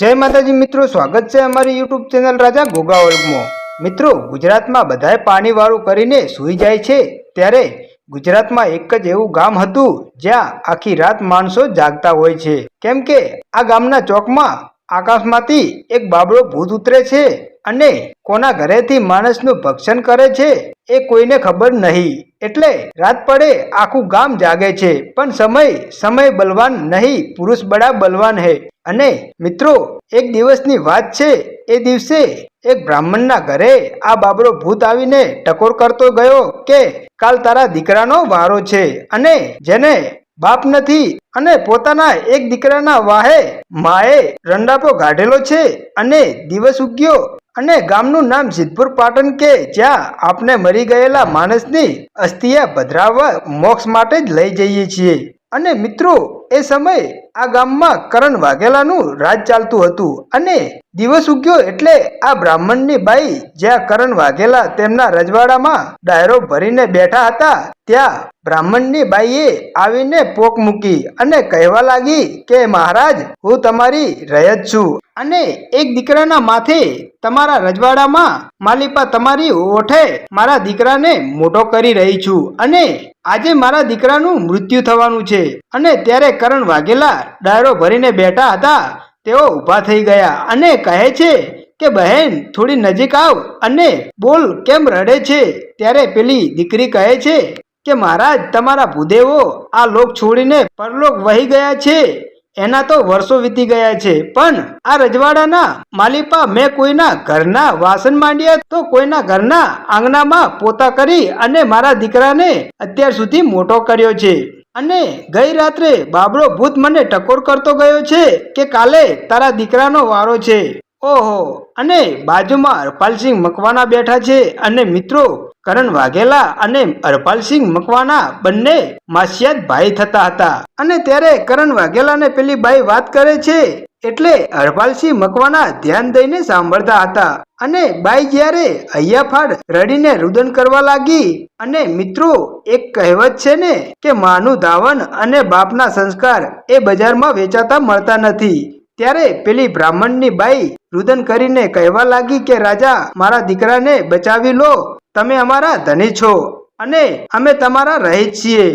જય માતાજી મિત્રો, સ્વાગત છે અમારી યુટ્યુબ ચેનલ રાજા ગોગા વર્ગમાં મિત્રો, ગુજરાતમાં બધાએ પાણીવાળું કરીને સૂઈ જાય છે. ત્યારે ગુજરાતમાં એક જ એવું ગામ હતું જ્યાં આખી રાત માણસો જાગતા હોય છે. કેમ કે આ ગામના ચોકમાં આકાશમાંથી એક બાબળો ભૂત ઉતરે છે. અને કોના ઘરેથી માણસનું ભક્ષણ કરે છે એ કોઈને ખબર નહીં. એટલે રાત પડે આખું ગામ જાગે છે, પણ સમય સમય બલવાન નહીં, પુરુષ બડા બલવાન હે. અને મિત્રો, એક દિવસની વાત છે, એ દિવસે એક બ્રાહ્મણના ઘરે આ બાબરો ભૂત આવીને ટકોર કરતો ગયો કે, કાલ તારા દીકરાનો વારો છે. અને જેને બાપ નથી અને પોતાના એક દીકરાના વાહે માએ રંડાપો ગાઢેલો છે અને દિવસ ઉગ્યો અને ગામનું નામ સિદ્ધપુર પાટણ કે જ્યાં આપણે મરી ગયેલા માણસની અસ્થિયા પધરાવવા મોક્ષ માટે જ લઈ જઈએ છીએ. અને મિત્રો, એ સમયે આ ગામમાં કરણ વાઘેલાનું રાજ ચાલતું હતું અને દિવસ ઉગ્યો એટલે આ બ્રાહ્મણની બાઈ જ્યાં કરણ વાઘેલા તેમના રજવાડામાં ડાયરો ભરીને બેઠા હતા, ત્યાં બ્રાહ્મણની બાઈએ આવીને પોક મૂકી અને કહેવા લાગી કે, મહારાજ, હું તમારી રયત છું. અને એક દીકરાના માથે તમારા રજવાડામાં માલિપા તમારી ઓઠે. મારા દીકરાને મોટો કરી રહી છું અને આજે મારા દીકરાનું મૃત્યુ થવાનું છે. અને ત્યારે કરણ વાઘેલા ડાયરો ભરીને બેઠા હતા. તેઓ ઊભા થઈ ગયા અને કહે છે કે, બહેન, થોડી નજીક આવ અને બોલ કેમ રડે છે? ત્યારે પેલી દીકરી કહે છે કે, મહારાજ, તમારા ભૂદેવો આ લોક છોડીને પરલોક વહી ગયા છે. એના તો વર્ષો વીતી ગયા છે. પણ આ રજવાડાના માલિપા મેં કોઈના ઘરના વાસણ માંડ્યા તો કોઈના ઘરના આંગણામાં પોતા કરી અને મારા દીકરાને અત્યાર સુધી મોટો કર્યો છે. અને ગઈ રાત્રે બાબરો ભૂત મને ટકોર કરતો ગયો છે કે કાલે તારા દીકરાનો વારો છે. ઓહો, અને બાજુમાં હરપાલસિંહ મકવાના બેઠા છે અને મિત્રો કરણ વાઘેલા અને હરપાલસિંહ મકવાના બંને માસિયાત ભાઈ થતા હતા. અને ત્યારે કરણ વાઘેલાને પેલી બાઈ વાત કરે છે, એટલે હરપાલસિંહ મકવાના ધ્યાન દઈને સાંભળતા હતા. અને બાઈ જ્યારે હૈયાફાડ રડીને રુદન કરવા લાગી, અને મિત્રો, એક કહેવત છે ને, કે માનું ધાવન અને બાપના સંસ્કાર એ બજારમાં વેચાતા મળતા નથી. ત્યારે પેલી બ્રાહ્મણની બાઈ રુદન કરીને કહેવા લાગી કે, રાજા, મારા દીકરાને બચાવી લો તમે અમારા ધની છો અને અમે તમારા રહી છીએ.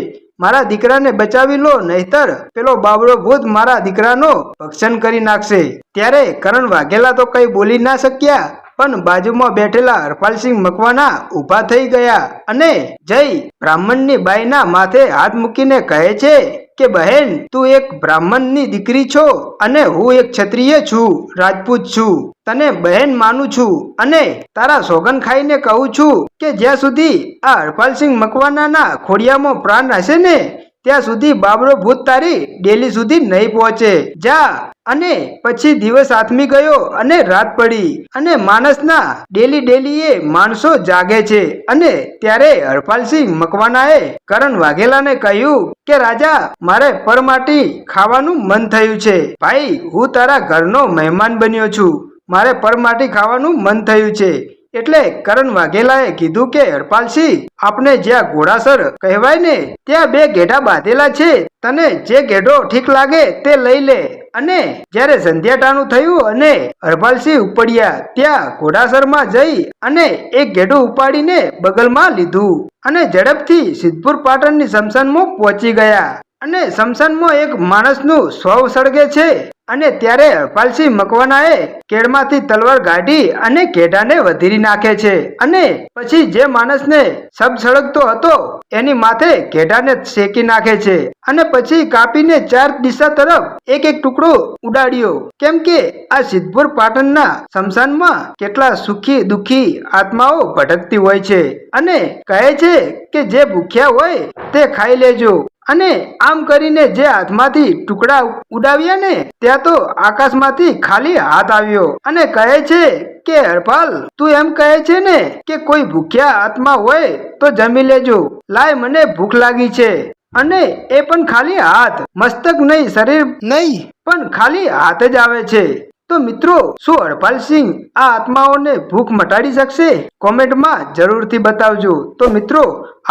મારા દીકરાને બચાવી લો, નહીતર પેલો બાબરો ભૂત મારા દીકરાનો ભક્ષણ કરી નાખશે. ત્યારે કરણ વાઘેલા તો કઈ બોલી ના શક્યા. પણ બાજુમાં બેઠેલા હરપાલસિંહ મકવાના ઊભા થઈ ગયા અને જય બ્રાહ્મણની બાઈના માથે હાથ મૂકીને કહે છે કે, બહેન, તું એક બ્રાહ્મણની દીકરી છો અને હું એક ક્ષત્રિય છું, રાજપૂત છું. તને બહેન માનું છું અને તારા સોગન ખાઈને કહું છું કે, જ્યાં સુધી આ હરપાલસિંહ મકવાનાના ખોડિયામાં પ્રાણ હશે ને, ત્યાં સુધી બાબરો ભૂત તારી ડેલી સુધી નહીં પહોંચે. જા અને પછી દિવસ આથમી ગયો અને રાત પડી અને માણસના ડેલી ડેલી એ માણસો જાગે છે અને ત્યારે હરપાલસિંહ મકવાનાએ કરણ વાઘેલાને કહ્યું કે, રાજા, મારે પરમાટી ખાવાનું મન થયું છે. ભાઈ, હું તારા ઘરનો મહેમાન બન્યો છું. મારે પરમાટી ખાવાનું મન થયું છે. એટલે કરણ વાઘેલાએ કીધું કે, હરપાલસિંહ આપણે જ્યાં ઘોડાસર કહેવાય ને, ત્યાં બે ઘેડા બાંધેલા છે. તને જે ઘેડો ઠીક લાગે તે લઈ લે. અને જ્યારે સંધ્યાટાનું થયું અને હરપાલસિંહ ઉપડ્યા, ત્યાં ઘોડાસરમાં જઈ અને એક ઘેડું ઉપાડીને બગલમાં લીધું અને ઝડપથી સિદ્ધપુર પાટણની શમશાનમાં પહોંચી ગયા. અને શમશાનમાં એક માણસનું સ્વ સળગે છે. અને ત્યારે હરપાલસિંહ મકવાનાએ કેળમાંથી તલવાર કાઢી અને ઘેડાને વધીરી નાખે છે. અને પછી જે માણસને સબ સળગતો હતો, એની માથે ઘેડાને શેકી નાખે છે. અને પછી કાપીને ચાર દિશા તરફ એક એક ટુકડો ઉડાડ્યો. કેમ કે આ સિદ્ધપુર પાટણના શમશાનમાં કેટલા સુખી દુખી આત્માઓ ભટકતી હોય છે. અને કહે છે કે જે ભૂખ્યા હોય તે ખાઈ લેજો. અને આમ કરીને જે હાથમાંથી ટુકડા ઉડાવ્યા ને, ત્યાં તો આકાશમાંથી ખાલી હાથ આવ્યો. અને કહે છે કે, હરપાલ, તું એમ કહે છે ને કે કોઈ ભૂખ્યા આત્મા હોય તો જમી લેજો. લાય મને ભૂખ લાગી છે. અને એ પણ ખાલી હાથ. મસ્તક નહીં, શરીર નહીં, પણ ખાલી હાથ જ આવે છે. તો મિત્રો, શું હરપાલસિંહ આ આત્માઓને ભૂખ મટાડી શકશે? કોમેન્ટમાં જરૂરથી બતાવજો. તો મિત્રો,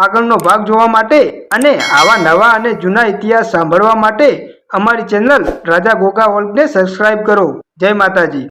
આગળનો ભાગ જોવા માટે અને આવા નવા અને જૂના ઇતિહાસ સાંભળવા માટે અમારી ચેનલ રાજા ગોગા વર્લ્ડને સબસ્ક્રાઇબ કરો. જય માતાજી.